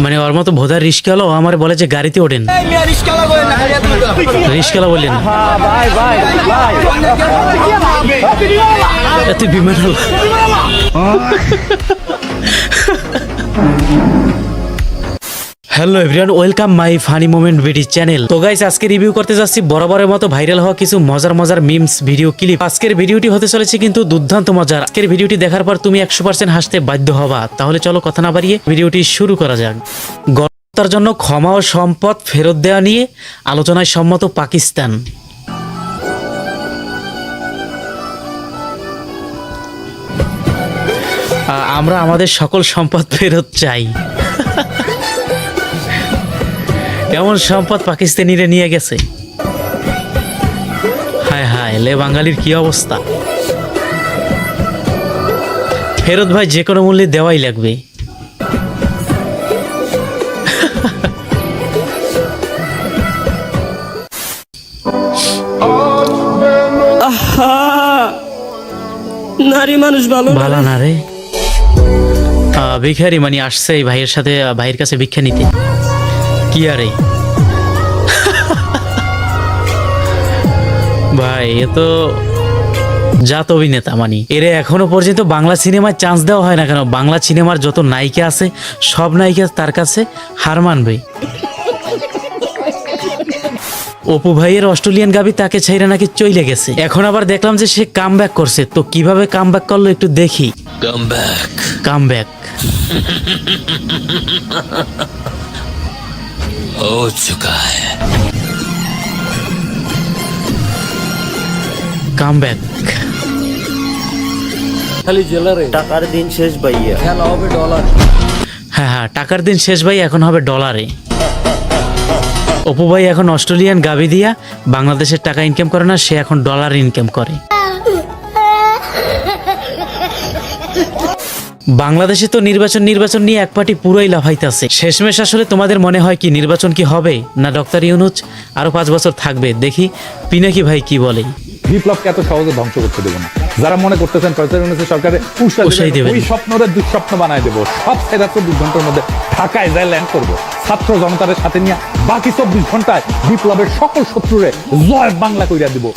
মানে ওর মতো ভোদার রিস্কালো আমার বলে যে গাড়িতে ওঠেন। রিস্কালা বললেন। এত বিমান হলো। Hello everyone welcome my funny moment video channel তো গাইস আজকে রিভিউ করতে যাচ্ছি বরাবরের মতো ভাইরাল হওয়া কিছু মজার মজার মিমস ভিডিও ক্লিপ আজকের ভিডিওটি হতে চলেছে কিন্তু দুর্দান্ত মজার। আজকের ভিডিওটি দেখার পর তুমি একশো পার্সেন্ট হাসতে বাধ্য হবা। তাহলে চলো কথা না বাড়িয়ে ভিডিওটি শুরু করা যাক। গণতার জন্য ক্ষমা ও সম্পদ ফেরত দেওয়া নিয়ে আলোচনায় সম্মত পাকিস্তান। আমরা আমাদের সকল সম্পদ ফেরত চাই। এমন সম্পদ পাকিস্তানিরা নিয়ে গেছে? হায় হায় লে বাঙালির কি অবস্থা? ফেরত ভাই যে কোনো মূল্যে দেওয়াই লাগবে। নারী মানুষ ভালো না। ভালো না রে? ভিখারি মানে আসছে এই ভাইয়ের সাথে ভাইয়ের কাছে ভিক্ষা নিতে। কি আরে ভাই এ তো জাত অভিনেতা মানি। এরে এখনও পর্যন্ত বাংলা সিনেমায় চান্স দেওয়া হয় না কেন? বাংলা সিনেমার যত নায়িকা আছে সব নায়িকা তার কাছে হার মানবে। অপু ভাইয়ের অস্ট্রেলিয়ান গাবি তাকে ছাইরা নাকি চইলে গেছে। এখন আবার দেখলাম যে সে কাম করছে। তো কীভাবে কাম করল একটু দেখি। কাম ব্যাক কাম ব্যাক हो चुका है কাম ব্যাক টাকার দিন শেষ ভাইয়া হ্যাঁ হ্যাঁ টাকার দিন শেষ ভাই এখন হবে ডলারে অপু ভাই এখন অস্ট্রেলিয়ান গাবি দিয়া বাংলাদেশের টাকা ইনকাম করে না সে এখন ডলার ইনকাম করে বাংলাদেশে তো নির্বাচন নির্বাচন নিয়ে এক পার্টি পুরোই লাফাইতেছে। শেষমেশ আসলে তোমাদের মনে হয় কি নির্বাচন কি হবে? না ডক্টর ইউনুচ আরও পাঁচ বছর থাকবে। দেখি পিনাকি ভাই কি বলে। বিপ্লবকে এত সহজে ধ্বংস করতে দেবো না। যারা মনে করতেছেন প্রচার ইউনিসের সরকারে উস্কাই উস্কাই দেবেন। দেবেন। ওই স্বপ্নরে দুঃস্বপ্ন বানায় দেবো। সব সেরা চব্বিশ ঘণ্টার মধ্যে ঢাকায় যায় ল্যান্ড করব। ছাত্র জনতার সাথে নিয়ে বাকি চব্বিশ ঘন্টায় বিপ্লবের সকল শত্রুরে জয় বাংলা কইরা দিব।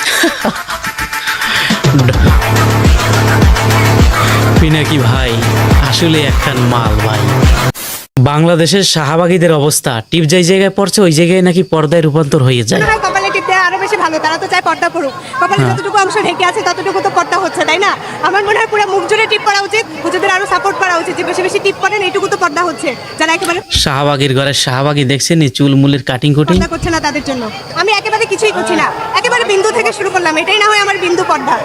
পিনাকি ভাই। আসলে একখান মাল ভাই। বাংলাদেশের শাহবাগীদের অবস্থা টিপ যেই জায়গায় পড়ছে ওই জায়গায় নাকি পর্দায় রূপান্তর হয়ে যায়। কপালে টিপতে আরও বেশি ভালো তারা তো চায় পর্দা পড়ুক। কপালে যতটুকু অংশ ঢেকে আছে ততটুকু তো পর্দা হচ্ছে তাই না? আমার মনে হয় পুরো মুখ জুড়ে টিপ করা উচিত হুজুরদের আরও সাপোর্ট করা উচিত যে বেশি বেশি টিপ করেন এইটুকু তো পর্দা হচ্ছে। যারা একেবারে শাহবাগীর ঘরে শাহবাগী দেখছেন এই কাটিং কুটিং পর্দা করছে না তাদের জন্য। আমি একেবারে কিছুই করছি না। একেবারে বিন্দু থেকে শুরু করলাম এটাই না হয় আমার বিন্দু পর্দা।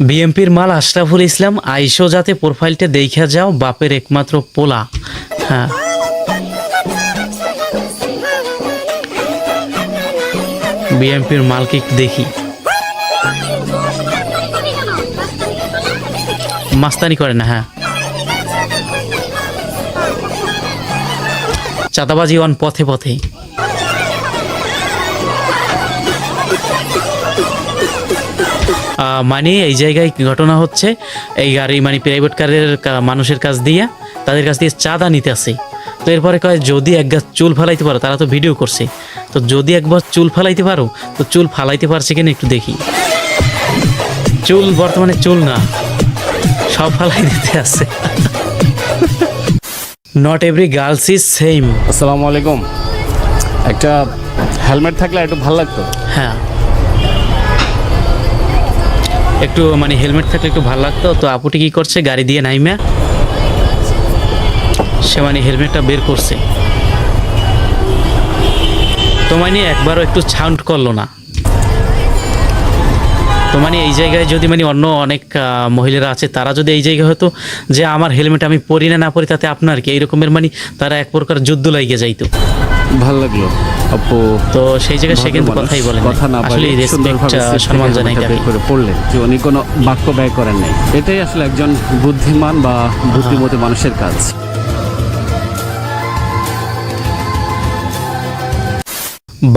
বিএমপির মাল আশরাফুল ইসলাম, আইসো যাতে প্রোফাইলটা দেখা যাও, বাপের একমাত্র পোলা। হ্যাঁ। বিএমপির মালকে দেখি। মাস্তানি করে না হ্যাঁ। চাঁদাবাজি অন পথে পথে মানে এই জায়গায় ঘটনা হচ্ছে? এই গাড়ি মানে প্রাইভেট কারের মানুষের কাছ দিয়ে তাদের কাছ দিয়ে চাঁদা নিতে আসে। তো এরপরে কয় যদি এক গাছ চুল ফালাইতে পারো তারা তো ভিডিও করছে। তো যদি একবার চুল ফালাইতে পারো তো চুল ফালাইতে পারছে কিনা একটু দেখি। চুল বর্তমানে চুল না সব ফালাই দিতে আছে not every girls is same আসসালামু আলাইকুম। একটা হেলমেট থাকলে একটু ভালো লাগতো। হ্যাঁ। একটু মানে হেলমেট থাকলে একটু ভালো লাগতো। তো আপুটি কি করছে? গাড়ি দিয়ে নাইমা, সে মানে হেলমেটটা বের করছে। তো মানে একবারও একটু সাউন্ড করল না। তো মানে এই জায়গায় যদি মানে অন্য অনেক মহিলারা আছে, তারা যদি এই জায়গায় হতো যে আমার হেলমেট আমি পরি না না পরি, তাতে আপনার কি? এইরকমের মানে তারা এক প্রকার যুদ্ধ লাগিয়ে যাইতো। ভালো লাগল। আপু তো সেই জায়গায় সে কিন্তু কথাই বলেন। কথা না আসলে রেসপেক্ট সম্মান জানাই তাকে। করে পড়লেন। যে উনি কোনো বাক্য ব্যয় করেন নাই। এটাই আসলে একজন বুদ্ধিমান বা বুদ্ধিমতী মানুষের কাজ।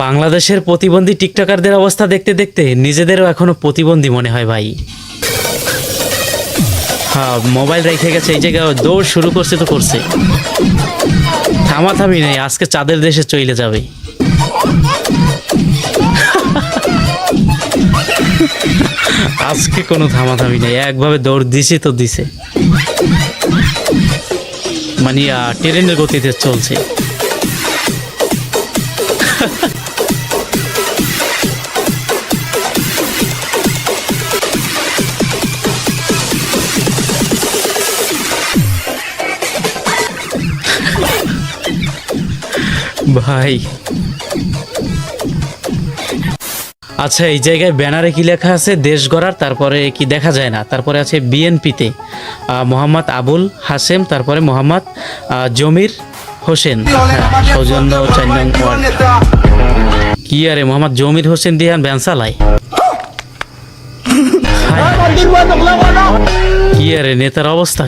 বাংলাদেশের প্রতিবন্ধী টিকটকারদের অবস্থা দেখতে দেখতে নিজেদেরও এখনও প্রতিবন্ধী মনে হয় ভাই। হ্যাঁ মোবাইল রেখে গেছে, এই জায়গায় দৌড় শুরু করছে তো করছে। থামাথামি নেই, আজকে চাঁদের দেশে চলে যাবে। আজকে কোনো থামাথামি নেই, একভাবে দৌড় দিছে তো দিছে। মানে ট্রেনের গতিতে চলছে। ভাই। আচ্ছা এই জায়গায় ব্যানারে কি লেখা আছে? দেশ গড়ার তারপরে কি দেখা যায় না? তারপরে আছে বিএনপিতে মোহাম্মদ আবুল হাসেম তারপরে মোহাম্মদ জমির হোসেন। হ্যাঁ, সৌজন্য কি আরে মোহাম্মদ জমির হোসেন দিয়ান ব্যানসালাই কি আরে নেতার অবস্থা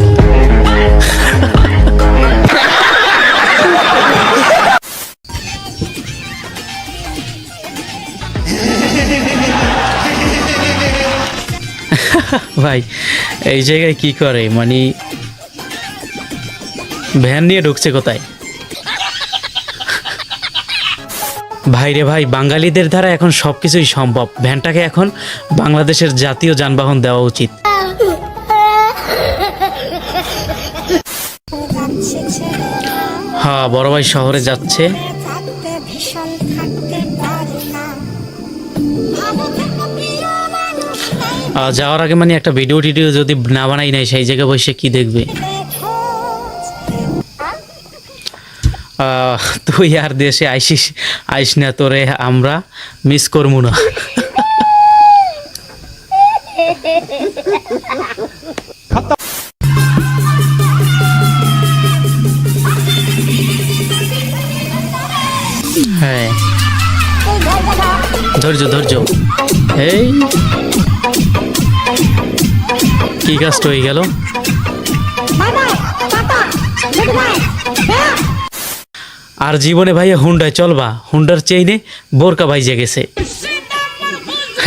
ভাই, এই জায়গায় কি করে? মানে ভ্যান নিয়ে ঢুকছে কোথায়? ভাইরে ভাই, বাঙালিদের দ্বারা এখন সব কিছুই সম্ভব। ভ্যানটাকে এখন বাংলাদেশের জাতীয় যানবাহন দেওয়া উচিত। হ্যাঁ বড় ভাই শহরে যাচ্ছে। যাওয়ার আগে মানে একটা ভিডিও টিডিও যদি না বানাই নাই, সেই জায়গায় বসে কি দেখবে? তুই আর দেশে আইসিস, আইস না তোরে আমরা মিস করব না। ধৈর্য ধৈর্য। এই। কি কাজটা হয়ে গেল? আর জীবনে ভাইয়া হুন্ডায় চলবা হুন্ডার চেইনে বোরকা ভাইজে গেছে।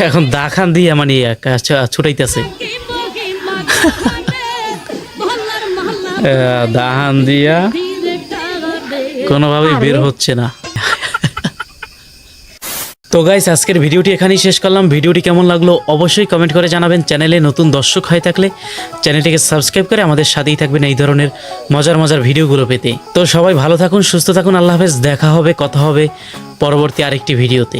এখন দাখান দিয়ে মানে ছুটাইতেছে। দাহান দিয়া কোনোভাবেই বের হচ্ছে না। তো গাইস আজকের ভিডিওটি এখানেই শেষ করলাম। ভিডিওটি কেমন লাগল অবশ্যই কমেন্ট করে জানাবেন। চ্যানেলে নতুন দর্শক হয়ে থাকলে চ্যানেলটিকে সাবস্ক্রাইব করে আমাদের সাথেই থাকবেন এই ধরনের মজার মজার ভিডিওগুলো পেতে। তো সবাই ভালো থাকুন, সুস্থ থাকুন। আল্লাহ হাফেজ। দেখা হবে, কথা হবে পরবর্তী আরেকটি ভিডিওতে।